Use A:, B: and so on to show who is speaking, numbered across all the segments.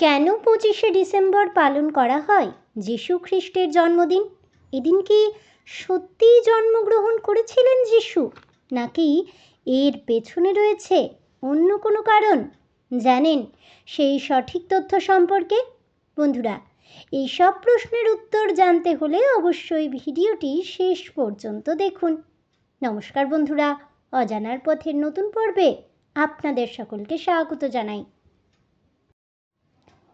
A: কেন পঁচিশে ডিসেম্বর পালন করা হয়? যীশু খ্রিস্টের জন্মদিন? এদিন কি সত্যিই জন্মগ্রহণ করেছিলেন যীশু? নাকি এর পেছনে রয়েছে অন্য কোনো কারণ? জানেন সেই সঠিক তথ্য সম্পর্কে? বন্ধুরা এই সব প্রশ্নের উত্তর জানতে হলে অবশ্যই ভিডিওটি শেষ পর্যন্ত দেখুন। নমস্কার বন্ধুরা, অজানার পথের নতুন পর্বে আপনাদের সকলকে স্বাগত জানাই।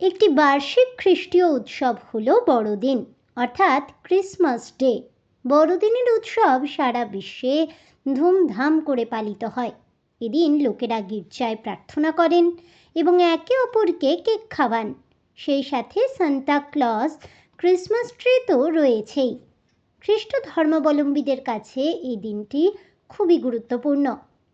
A: একটি বার্ষিক খ্রিস্টীয় উৎসব হলো বড়দিন, অর্থাৎ ক্রিসমাস ডে। বড়দিনের উৎসব সারা বিশ্বে ধুমধাম করে পালিত হয়। এদিন লোকেরা গির্জায় প্রার্থনা করেন এবং একে অপরকে কেক খাওয়ান। সেই সাথে সান্তা ক্লজ ক্রিসমাস ট্রি তো রয়েছেই। খ্রিস্ট ধর্মাবলম্বীদের কাছে এই দিনটি খুবই গুরুত্বপূর্ণ।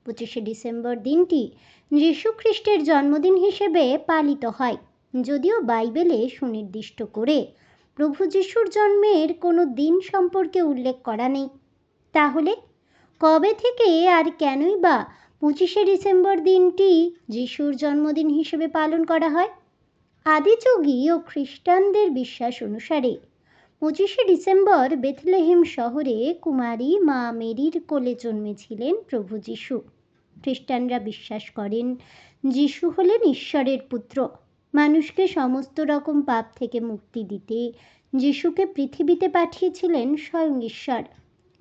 A: পঁচিশে ডিসেম্বর দিনটি যীশু খ্রিস্টের জন্মদিন হিসেবে পালিত হয়। যদিও বাইবেলে সুনির্দিষ্ট করে প্রভু যিশুর জন্মের কোনো দিন সম্পর্কে উল্লেখ করা নেই। তাহলে কবে থেকে আর কেনই বা পঁচিশে ডিসেম্বর দিনটি যিশুর জন্মদিন হিসেবে পালন করা হয়? আদিযোগী ও খ্রিস্টানদের বিশ্বাস অনুসারে পঁচিশে ডিসেম্বর বেথলেহেম শহরে কুমারী মা মেরির কোলে জন্মেছিলেন প্রভু যিশু। খ্রিস্টানরা বিশ্বাস করেন যিশু হলেন ঈশ্বরের পুত্র। মানুষকে সমস্ত রকম পাপ থেকে মুক্তি দিতে যিশুকে পৃথিবীতে পাঠিয়েছিলেন স্বয়ং ঈশ্বর।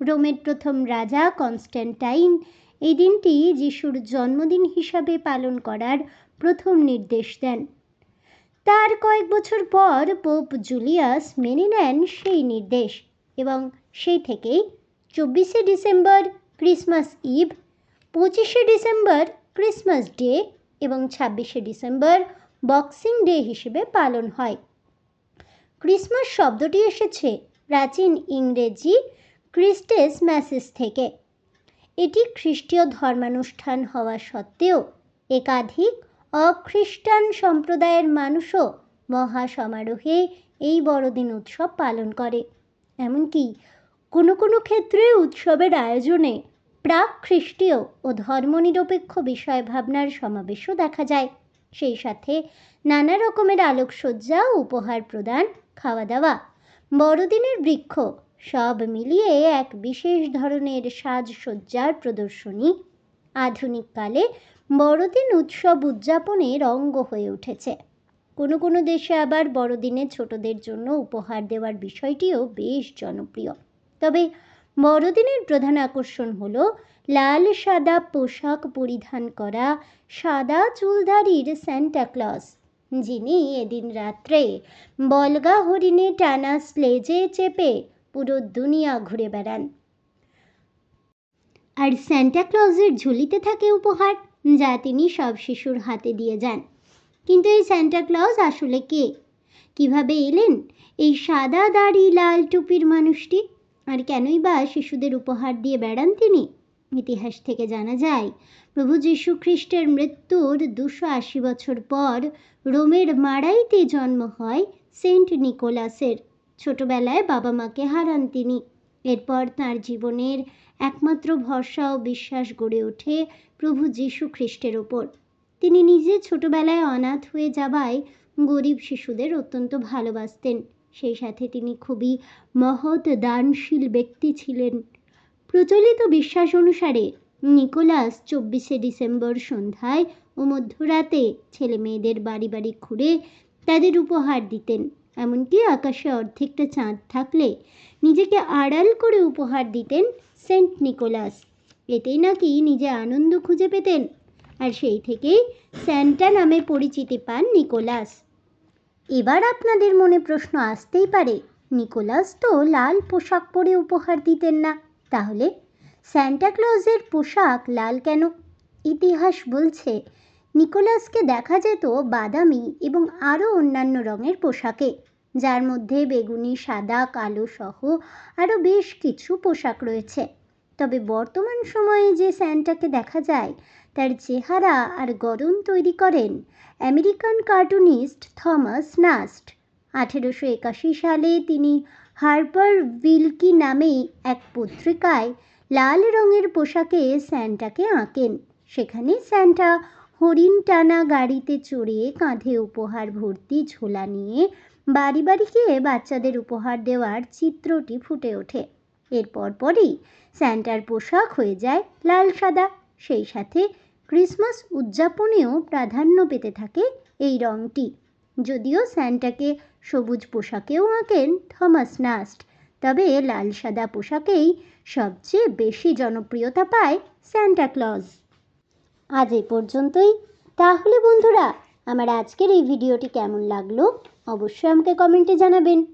A: রোমের প্রথম রাজা কনস্ট্যান্টাইন এই দিনটি যিশুর জন্মদিন হিসাবে পালন করার প্রথম নির্দেশ দেন। তার কয়েক বছর পর পোপ জুলিয়াস মেনে নেন সেই নির্দেশ এবং সেই থেকেই চব্বিশে ডিসেম্বর ক্রিসমাস ইভ, পঁচিশে ডিসেম্বর ক্রিসমাস ডে এবং ছাব্বিশে ডিসেম্বর বক্সিং ডে হিসেবে পালন হয়। ক্রিসমাস শব্দটি এসেছে প্রাচীন ইংরেজি ক্রিস্টেস ম্যাসেজ থেকে। এটি খ্রিস্টীয় ধর্মানুষ্ঠান হওয়া সত্ত্বেও একাধিক অখ্রিস্টান সম্প্রদায়ের মানুষও মহা সমারোহে এই বড়দিন উৎসব পালন করে। এমনকি কোনো কোনো ক্ষেত্রে উৎসবের আয়োজনে প্রাক খ্রিস্টীয় ও ধর্মনিরপেক্ষ বিষয় ভাবনার সমাবেশও দেখা যায়। সেই সাথে নানা রকমের আলোকসজ্জা উপহার প্রদান খাওয়া দাওয়া বড়দিনের বৃক্ষ সব মিলিয়ে এক বিশেষ ধরনের সাজসজ্জার প্রদর্শনী। আধুনিককালে বড়দিন উৎসব উদযাপনের অঙ্গ হয়ে উঠেছে। কোনো কোনো দেশে আবার বড়দিনে ছোটদের জন্য উপহার দেওয়ার বিষয়টিও বেশ জনপ্রিয়। তবে বড়দিনের প্রধান আকর্ষণ হলো লাল, সাদা পোশাক পরিধান করা সাদা চুলধারীর স্যান্টা ক্লজ যিনি এদিন রাত্রে বলগা হরিণে টানা স্লেজে চেপে পুরো দুনিয়া ঘুরে বেড়ান। আর স্যান্টা ক্লজের ঝুলিতে থাকে উপহার, যা তিনি সব শিশুর হাতে দিয়ে যান। কিন্তু এই স্যান্টা ক্লজ আসলে কে? কীভাবে এলেন এই সাদা দাড়ি লাল টুপির মানুষটি? আর কেনই বা শিশুদের উপহার দিয়ে বেড়ান তিনি? ইতিহাস থেকে জানা যায়, প্রভু যীশু খ্রিস্টের মৃত্যুর দুশো আশি বছর পর রোমের মারাইতে জন্ম হয় সেন্ট নিকোলাসের। ছোটবেলায় বাবা মাকে হারান তিনি। এরপর তার জীবনের একমাত্র ভরসা ও বিশ্বাস গড়ে ওঠে প্রভু যীশু খ্রিস্টের ওপর। তিনি নিজে ছোটবেলায় অনাথ হয়ে যাওয়ায় গরিব শিশুদের অত্যন্ত ভালোবাসতেন। সেই সাথে তিনি খুবই মহৎ, দানশীল ব্যক্তি ছিলেন। প্রচলিত বিশ্বাস অনুসারে নিকোলাস চব্বিশে ডিসেম্বর সন্ধ্যায় ও মধ্যরাতে ছেলে মেয়েদের বাড়ি বাড়ি ঘুরে তাদের উপহার দিতেন। এমনকি আকাশে অর্ধেকটা চাঁদ থাকলে নিজেকে আড়াল করে উপহার দিতেন সেন্ট নিকোলাস। এতেই নাকি নিজে আনন্দ খুঁজে পেতেন। আর সেই থেকেই স্যান্টা নামে পরিচিতি পান নিকোলাস। এবার আপনাদের মনে প্রশ্ন আসতেই পারে, নিকোলাস তো লাল পোশাক পরে উপহার দিতেন না, তাহলে স্যান্টাক্লজের পোশাক লাল কেন? ইতিহাস বলছে, নিকোলাসকে দেখা যেত বাদামি এবং আরও অন্যান্য রঙের পোশাকে, যার মধ্যে বেগুনি, সাদা, কালো সহ আরও বেশ কিছু পোশাক রয়েছে। তবে বর্তমান সময়ে যে স্যান্টাকে দেখা যায়, তার চেহারা আর গড়ন তৈরি করেন আমেরিকান কার্টুনিস্ট থমাস নাস্ট। আঠেরোশো একাশি সালে তিনি হার্পার উইলকি নামে এক পত্রিকায় লাল রঙের পোশাকে স্যান্টাকে আঁকেন। সেখানে স্যান্টা হরিণ টানা গাড়িতে চড়ে কাঁধে উপহার ভর্তি ঝোলা নিয়ে বাড়ি বাড়ি গিয়ে বাচ্চাদের উপহার দেওয়ার চিত্রটি ফুটে ওঠে। এরপর পরই স্যান্টার পোশাক হয়ে যায় লাল সাদা। সেই সাথে ক্রিসমাস উদযাপনেও প্রাধান্য পেতে থাকে এই রঙটি। যদিও স্যান্টাকে সবুজ পোশাকেও আঁকেন থমাস নাস্ট তবে লাল সাদা পোশাকেই সবচেয়ে বেশি জনপ্রিয়তা পায় স্যান্টা ক্লজ আজ এই পর্যন্তই। তাহলে বন্ধুরা, আমার আজকের এই ভিডিওটি কেমন লাগল? অবশ্যই আমাকে কমেন্টে জানাবেন।